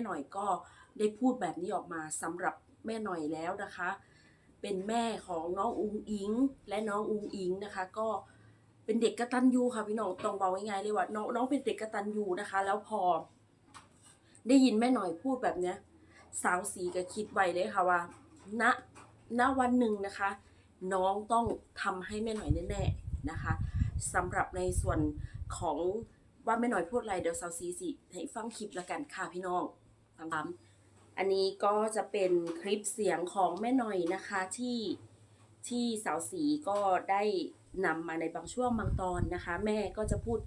ม่หน่อยก็ได้พูดแบบนี้ออกมาสำหรับแม่หน่อยแล้วนะคะ เป็นแม่ของน้องอุงอิง และน้องอุงอิงนะคะ ก็เป็นเด็กกระตัญญูค่ะพี่น้องต้องบอกง่ายๆเลยว่าน้องน้องเป็นเด็กกระตัญญูนะคะ แล้วพอ ได้ยินแม่หน่อยพูดแบบเนี้ยสาวสีก็คิดไว้เลยค่ะว่าณณวันหนึ่งนะคะ น้องต้องทำให้แม่หน่อยแน่ๆนะคะสำหรับในส่วนของว่าแม่หน่อยพูดอะไรเดี๋ยวสาวสีสิให้ฟังคลิปละกันค่ะพี่น้อง ฟังตามอันนี้ก็จะเป็นคลิปเสียงของแม่หน่อยนะคะที่ที่สาวสีก็ได้นำมาในบางช่วงบางตอนนะคะ แม่ก็จะพูด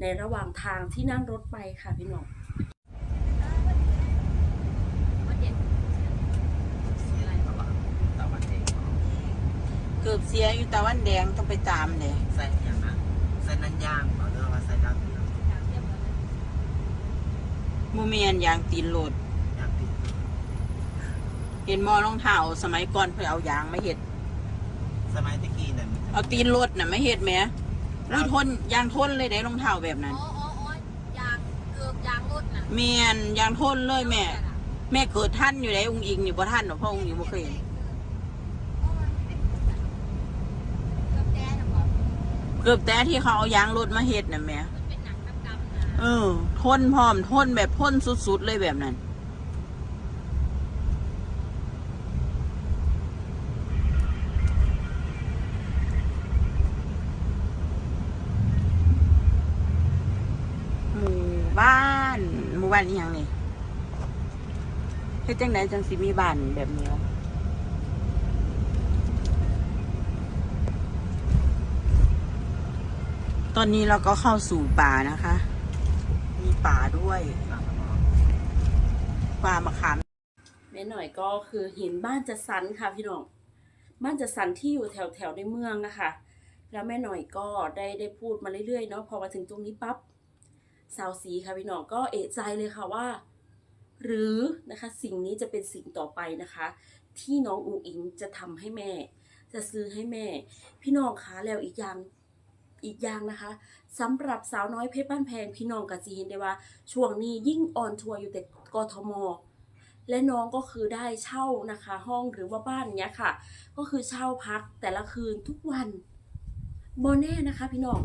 ในระหว่างทางที่นั่งรถไปค่ะพี่น้องตะวันเองเกือบเสียอยู่ตะวันแดงต้องไปตามเลยใส่ยังนะใส่นันย่างเอาเรื่องว่าใส่ดาวเรืองมูเมียนยางตีนโหลดอยากติด เห็นหมอรองเท้าสมัยก่อนเพื่อเอายางมาเห็ด สมัยตะกี้นั่นเอาตีนโหลดน่ะไม่เห็ดแหมอุ้ยทนยางทนเลยได้รองเท้าแบบนั้น อ๋ออ๋ออ๋อยางเกือบยางรถน่ะเมียนยางทนเลยแม่ แม่เกิดท่านอยู่ไหนองค์อิงนี่บ่ท่านหรอกเพราะองค์อิงบ่เคยเห็นเกือบแดงน่ะบอกเกือบแต่ที่เขาเอายางรถมาเห็ดน่ะแม่มันเป็นหนังดำๆนะ เออทนพร้อมทนแบบทนสุดๆเลยแบบนั้น หมู่บู้่บ้านี่ยังนี่เฮ็ดจังไดจังสิมีบ้านแบบนี้ตอนนี้เราก็เข้าสู่ป่านะคะ มีป่าด้วยป่ามะขามแม่หน่อยก็คือเห็นบ้านจัดสรรค่ะพี่น้อง บ้านจัดสรรที่อยู่แถวแถวในเมืองนะคะ แล้วแม่หน่อยก็ได้ได้พูดมาเรื่อยๆเนาะ พอมาถึงตรงนี้ปั๊บ สาวสีค่ะพี่น้องก็เอะใจเลยค่ะว่า หรือนะคะสิ่งนี้จะเป็นสิ่งต่อไปนะคะ ที่น้องอุงอิงจะทำให้แม่ จะซื้อให้แม่ พี่น้องคะแล้วอีกอย่างอีกอย่างนะคะสำหรับสาวน้อยเพชรบ้านแพงพี่น้องกะจีเห็นได้ว่า ช่วงนี้ยิ่งออนทัวร์อยู่แต่กทมและน้องก็คือได้เช่านะคะ ห้องหรือว่าบ้านเนี้ยค่ะ ก็คือเช่าพักแต่ละคืนทุกวันโบแน่นะคะ พี่น้อง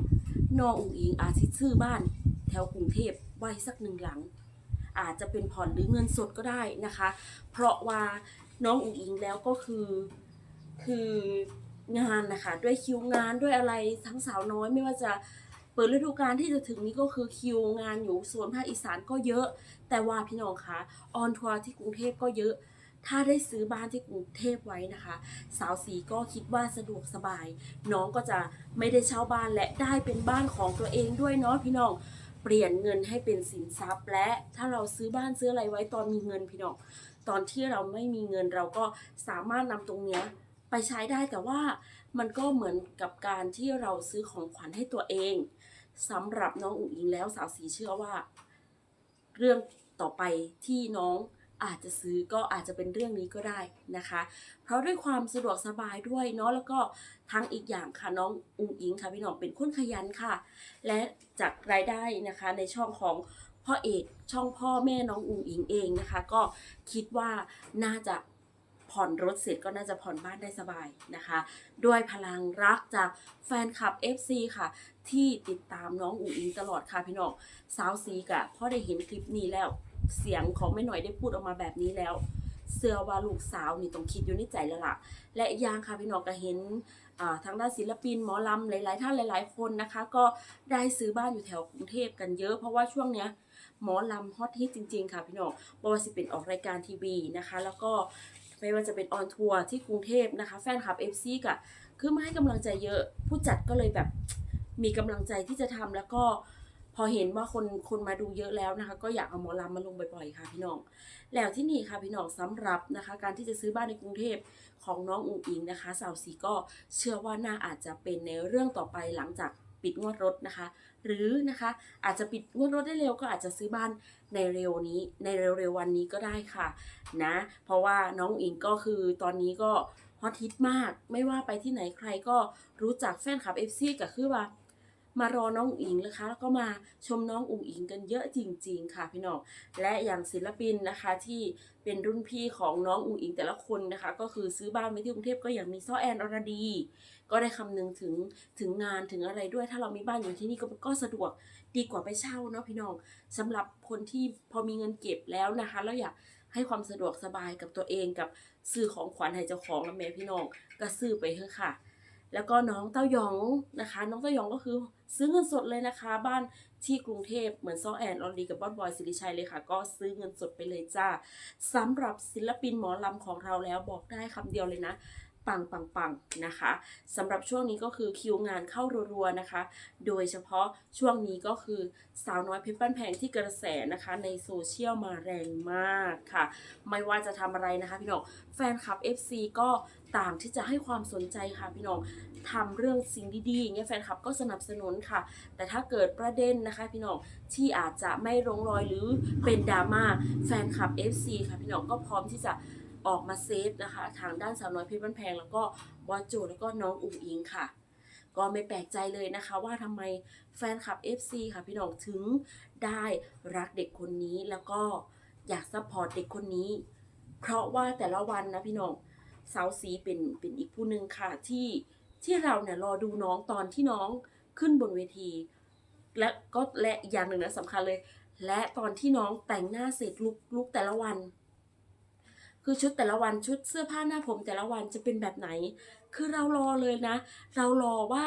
น้องอุ๋งอิงอาจจะซื้อบ้าน แถวกรุงเทพไว้สักหนึ่งหลัง อาจจะเป็นผ่อนหรือเงินสดก็ได้นะคะ เพราะว่าน้องอุ๋งอิงแล้วก็คือคืองานนะคะด้วยคิวงานด้วยอะไรทั้งสาวน้อยไม่ว่าจะเปิดฤดูกาลที่จะถึงนี้ก็คือคิวงานอยู่ส่วนภาคอีสานก็เยอะ แต่ว่าพี่น้องคะออนทัวร์ที่กรุงเทพก็เยอะ ถ้าได้ซื้อบ้านที่กรุงเทพไว้นะคะ สาวสีก็คิดว่าสะดวกสบาย น้องก็จะไม่ได้เช่าบ้านและได้เป็นบ้านของตัวเองด้วยเนาะพี่น้อง เปลี่ยนเงินให้เป็นสินทรัพย์ และถ้าเราซื้อบ้านซื้ออะไรไว้ตอนมีเงินพี่น้องตอนที่เราไม่มีเงินเราก็สามารถนำตรงเนี้ยไปใช้ได้แต่ว่ามันก็เหมือนกับการที่เราซื้อของขวัญให้ตัวเองสำหรับน้องอุ๋งอิงแล้วสาวสีเชื่อว่า เรื่องต่อไปที่น้อง อาจจะซื้อก็อาจจะเป็นเรื่องนี้ก็ได้นะคะ เพราะด้วยความสะดวกสบายด้วยเนาะแล้วก็ทั้งอีกอย่างค่ะน้องอุงอิงค่ะพี่น้องเป็นคนขยันค่ะ และจากรายได้นะคะในช่องของพ่อเอกช่องพ่อแม่น้องอุงอิงเองนะคะ ก็คิดว่าน่าจะผ่อนรถเสร็จก็น่าจะผ่อนบ้านได้สบายนะคะ ด้วยพลังรักจากแฟนคลับ FC ค่ะ ที่ติดตามน้องอุ๋งอิงตลอดค่ะพี่น้องสาวซีกะพ่อได้เห็นคลิปนี้แล้ว เสียงของแม่หน่อยได้พูดออกมาแบบนี้แล้ว เสื้อว่าลูกสาวนี่ต้องคิดอยู่ในใจแล้วล่ะ และอีกอย่างค่ะพี่น้องก็เห็นทางด้านศิลปินหมอลำหลาย ๆ ท่านหลาย ๆ คนนะคะ ก็ได้ซื้อบ้านอยู่แถวกรุงเทพกันเยอะเพราะว่าช่วงเนี้ยหมอลำฮอตฮิตจริง ๆ ค่ะพี่น้องบว่าสิเป็นออกรายการทีวีนะคะ แล้วก็ไม่ว่าจะเป็นออนทัวร์ที่กรุงเทพนะคะ แฟนคลับ FC ก็คือมาให้กำลังใจเยอะ ผู้จัดก็เลยแบบมีกำลังใจที่จะทำแล้วก็ อเห็นว่าคนคนมาดูเยอะแล้วนะคะ ก็อยากเอาหมอลำมาลงบ่อยๆค่ะพี่น้อง แล้วที่นี่ค่ะพี่น้องสำหรับนะคะ การที่จะซื้อบ้านในกรุงเทพของน้องอุ๋งอิงนะคะ สาวสีก็เชื่อว่าน่าอาจจะเป็นในเรื่องต่อไปหลังจากปิดงวดรถนะคะ หรือนะคะอาจจะปิดงวดรถได้เร็วก็อาจจะซื้อบ้านในเร็วนี้ในเร็วๆวันนี้ก็ได้ค่ะนะเพราะว่าน้องอิงก็คือตอนนี้ก็ฮอตฮิตมาก ไม่ว่าไปที่ไหนใครก็รู้จักแฟนคลับ FC ก็คือว่า มารอน้องอุ๋งอิงนะคะ แล้วก็มาชมน้องอุ๋งอิงกันเยอะจริง ๆ ค่ะพี่น้องและอย่างศิลปินนะคะที่เป็นรุ่นพี่ของน้องอุ๋งอิงแต่ละคนนะคะ ก็คือซื้อบ้านไว้ที่กรุงเทพก็อย่างมีซ้อแอนอรดี ก็ได้คำนึงถึงถึงงานถึงอะไรด้วย ถ้าเรามีบ้านอยู่ที่นี่ก็ก็สะดวกดีกว่าไปเช่าเนาะพี่น้องสำหรับคนที่พอมีเงินเก็บแล้วนะคะแล้วอยากให้ความสะดวกสบายกับตัวเองกับซื้อของขวัญให้เจ้าของและแม่พี่น้องก็ซื้อไปเถอะค่ะ แล้วก็น้องเต้ายองนะคะ น้องเต้ายองก็คือซื้อเงินสดเลยนะคะ บ้านที่กรุงเทพเหมือนซอแอนออรีกับบอสบอยสิริชัยเลยค่ะ ก็ซื้อเงินสดไปเลยจ้าสำหรับศิลปินหมอลำของเราแล้วบอกได้คำเดียวเลยนะ ปังปังปังนะคะสำหรับช่วงนี้ก็คือคิวงานเข้ารัวๆนะคะ โดยเฉพาะช่วงนี้ก็คือสาวน้อยเพชรบ้านแพงที่กระแสนะคะในโซเชียลมาแรงมากค่ะ ไม่ว่าจะทำอะไรนะคะพี่น้องแฟนคลับ FC ก็ต่างที่จะให้ความสนใจค่ะพี่น้องทำเรื่องสิ่งดีๆอย่างเงี้ยแฟนคลับก็สนับสนุนค่ะ แต่ถ้าเกิดประเด็นนะคะพี่น้องที่อาจจะไม่ลงรอยหรือเป็นดราม่าแฟนคลับ FC ค่ะพี่น้องก็พร้อมที่จะ ออกมาเซฟนะคะ ทางด้านสาวน้อยเพชรบ้านแพงแล้วก็บอสโจแล้วก็น้องอุ๋งอิงค่ะ ก็ไม่แปลกใจเลยนะคะ ว่าทำไมแฟนคลับ FC ค่ะพี่น้องถึงได้รักเด็กคนนี้แล้วก็อยากซัพพอร์ตเด็กคนนี้ เพราะว่าแต่ละวันนะพี่น้องสาวสีเป็นเป็นอีกผู้หนึ่งค่ะที่ที่เราเนี่ยรอดูน้องตอนที่น้องขึ้นบนเวที และก็และอีกอย่างหนึ่งนะสำคัญเลย และตอนที่น้องแต่งหน้าเสร็จลุกลุกแต่ละวัน คือชุดแต่ละวันชุดเสื้อผ้าหน้าผมแต่ละวันจะเป็นแบบไหน คือเรารอเลยนะ เรารอว่า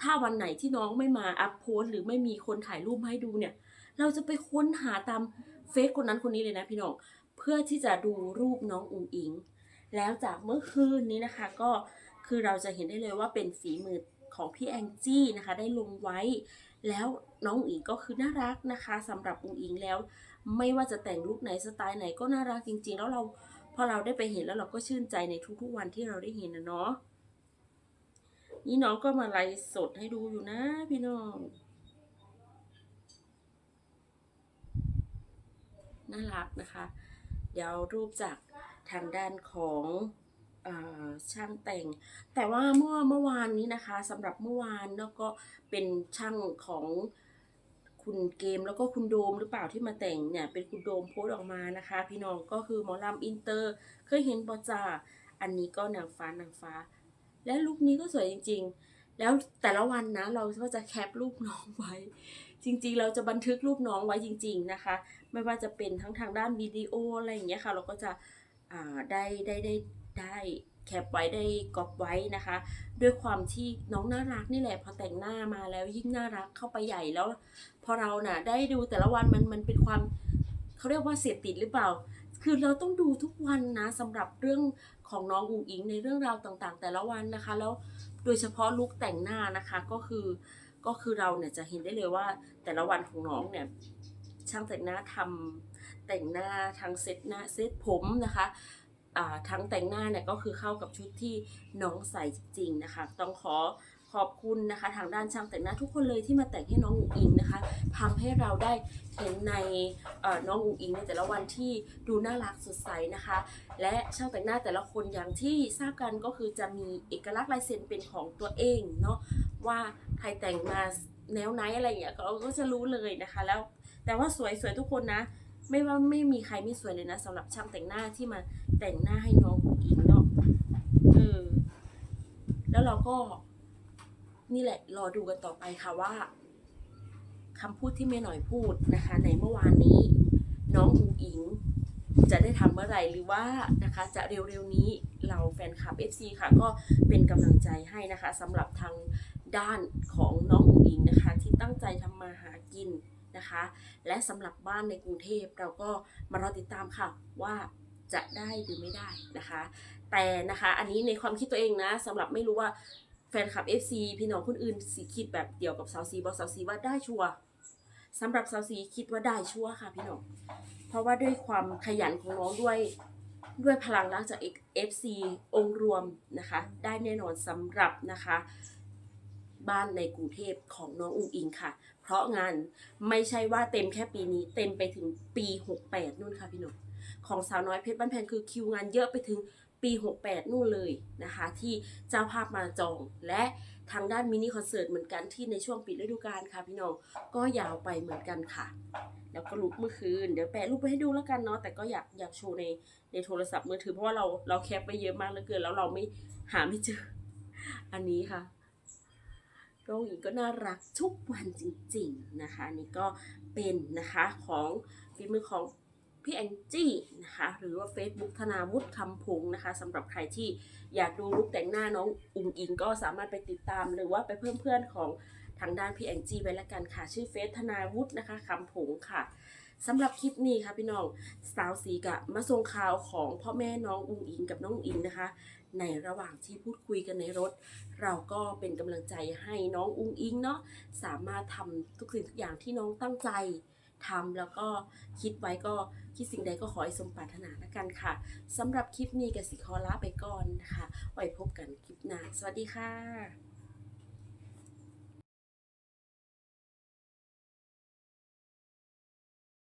ถ้าวันไหนที่น้องไม่มาอัพโพสหรือไม่มีคนถ่ายรูปให้ดูเนี่ย เราจะไปค้นหาตามเฟซคนนั้นคนนี้เลยนะพี่น้องเพื่อที่จะดูรูปน้องอุ๋งอิง แล้วจากเมื่อคืนนี้นะคะ ก็คือเราจะเห็นได้เลยว่าเป็นฝีมือของพี่แองจี้นะคะ ได้ลงไว้ แล้วน้องอุ๋งอิงก็คือน่ารักนะคะสำหรับอุ๋งอิงแล้ว ไม่ว่าจะแต่งลุคไหนสไตล์ไหนก็น่ารักจริง ๆ แล้วเรา อเราได้ไปเห็นแล้วเราก็ชื่นใจในทุกๆวันที่เราได้เห็นนะเนาะนี่น้องก็มาไลฟ์สดให้ดูอยู่นะพี่น้องน่ารักนะคะ เดี๋ยวรูปจากทางด้านของอช่างแต่ง แต่ว่าเมื่อเมื่อวานนี้นะคะสำหรับเมื่อวานแล้วก็เป็นช่างของ คุณเกมแล้วก็คุณโดมหรือเปล่าที่มาแต่งเนี่ยเป็นคุณโดมโพสออกมานะคะ พี่น้องก็คือหมอลำอินเตอร์ เคยเห็นบอจ่าอันนี้ก็นางฟ้านางฟ้า และลุคนี้ก็สวยจริง ๆ แล้วแต่ละวันนะเราก็จะแคปรูปน้องไว้ จริง ๆ เราจะบันทึกรูปน้องไว้จริง ๆนะคะ ไม่ว่าจะเป็นทั้งทางด้านวิดีโออะไรอย่างเงี้ยค่ะ เราก็จะได้ได้ได้ได้ แคปไว้ได้กอบไว้นะคะ ด้วยความที่น้องน่ารักนี่แหละพอแต่งหน้ามาแล้วยิ่งน่ารักเข้าไปใหญ่แล้ว พอเราน่ะได้ดูแต่ละวันมันมันเป็นความเขาเรียกว่าเสพติดหรือเปล่า คือเราต้องดูทุกวันนะสำหรับเรื่องของน้องอุ๋งอิงในเรื่องราวต่างๆ แต่ละวันนะคะ แล้วโดยเฉพาะลุคแต่งหน้านะคะก็คือก็คือเราเนี่ยจะเห็นได้เลยว่าแต่ละวันของน้องเนี่ยช่างแต่งหน้าทำแต่งหน้าทั้งเซตหน้าเซตผมนะคะ ทั้งแต่งหน้าเนี่ยก็คือเข้ากับชุดที่น้องใส่จริงๆนะคะ ต้องขอขอบคุณนะคะ ทางด้านช่างแต่งหน้าทุกคนเลยที่มาแต่งให้น้องอุ๋งอิงนะคะทำให้เราได้เห็นในน้องอุ๋งอิงในแต่ละวันที่ดูน่ารักสดใสนะคะ และช่างแต่งหน้าแต่ละคนอย่างที่ทราบกันก็คือจะมีเอกลักษณ์ลายเซ็นเป็นของตัวเองเนาะว่าใครแต่งมาแนวไหนอะไรอย่างเงี้ยเราก็จะรู้เลยนะคะ แล้วแต่ว่าสวยสวยทุกคนนะ ไม่ว่าไม่มีใครไม่สวยเลยนะสำหรับช่างแต่งหน้าที่มาแต่งหน้าให้น้องผู้หญิงเนาะเออ แล้วเราก็ นี่แหละ รอดูกันต่อไปค่ะว่าคำพูดที่เมหน่อยพูดนะคะ ในเมื่อวานนี้ น้องอุ๋อิง จะได้ทำเมื่อไหร่หรือว่านะคะ จะเร็วๆนี้เราแฟนคลับ FC ค่ะ ก็เป็นกำลังใจให้นะคะสำหรับทางด้านของน้องอุ๋งอิงนะคะ ที่ตั้งใจทำมาหากิน นะคะ และสำหรับบ้านในกรุงเทพเราก็มารอติดตามค่ะว่าจะได้หรือไม่ได้นะคะ แต่นะคะอันนี้ในความคิดตัวเองนะสำหรับไม่รู้ว่าแฟนคลับ FC พี่น้องคนอื่นสิคิดแบบเดียวกับสาวซีบอกสาวซีว่าได้ชัวสำหรับสาวซีคิดว่าได้ชัวค่ะพี่น้องเพราะว่าด้วยความขยันของน้องด้วยด้วยพลังรักจาก FC องค์รวมนะคะ ได้แน่นอนสำหรับนะคะ บ้านในกรุงเทพของน้องอุงอิงค่ะ เพราะงานไม่ใช่ว่าเต็มแค่ปีนี้ เต็มไปถึงปี 68 นู่นค่ะพี่หนุ่มของสาวน้อยเพชรบ้านแพงคือคิวงานเยอะไปถึงปี 68 นู่นเลยนะคะ ที่เจ้าภาพมาจองและทางด้านมินิคอนเสิร์ตเหมือนกันที่ในช่วงปิดฤดูกาลค่ะพี่น้องก็ยาวไปเหมือนกันค่ะ แล้วก็ลุกเมื่อคืน เดี๋ยวแปะรูปไปให้ดูแล้วกันเนาะแต่ก็อยากอยากโชว์ในในโทรศัพท์มือถือเพราะว่าเราเราแคปไปเยอะมากเหลือเกินแล้วเราไม่หาไม่เจอ อันนี้ค่ะ น้องหญิงก็น่ารักทุกวันจริงๆนะคะนี่ก็เป็นนะคะของฝีมือของพี่แองจี้นะคะหรือว่า Facebook ธนาวุฒิคำพงศ์นะคะสำหรับใครที่อยากดูลุคแต่งหน้าน้องอุ๋งอิงก็สามารถไปติดตามหรือว่าไปเพิ่มเพื่อนของทางด้านพี่แองจี้ไว้ละกันค่ะ ชื่อเฟซธนาวุฒินะคะคำพงศ์ค่ะสำหรับคลิปนี้ค่ะพี่น้องสาวสีกะมาส่งข่าวของพ่อแม่น้องอุ๋งอิงกับน้องอิงนะคะ ในระหว่างที่พูดคุยกันในรถ เราก็เป็นกำลังใจให้น้องอุ้งอิงเนาะสามารถทำทุกสิ่งทุกอย่างที่น้องตั้งใจทำแล้วก็คิดไว้ก็คิดสิ่งใดก็ขอให้สมปรารถนาละกันค่ะสำหรับคลิปนี้กสิคอลาไปก่อนนะคะไว้พบกันคลิปหน้าสวัสดีค่ะ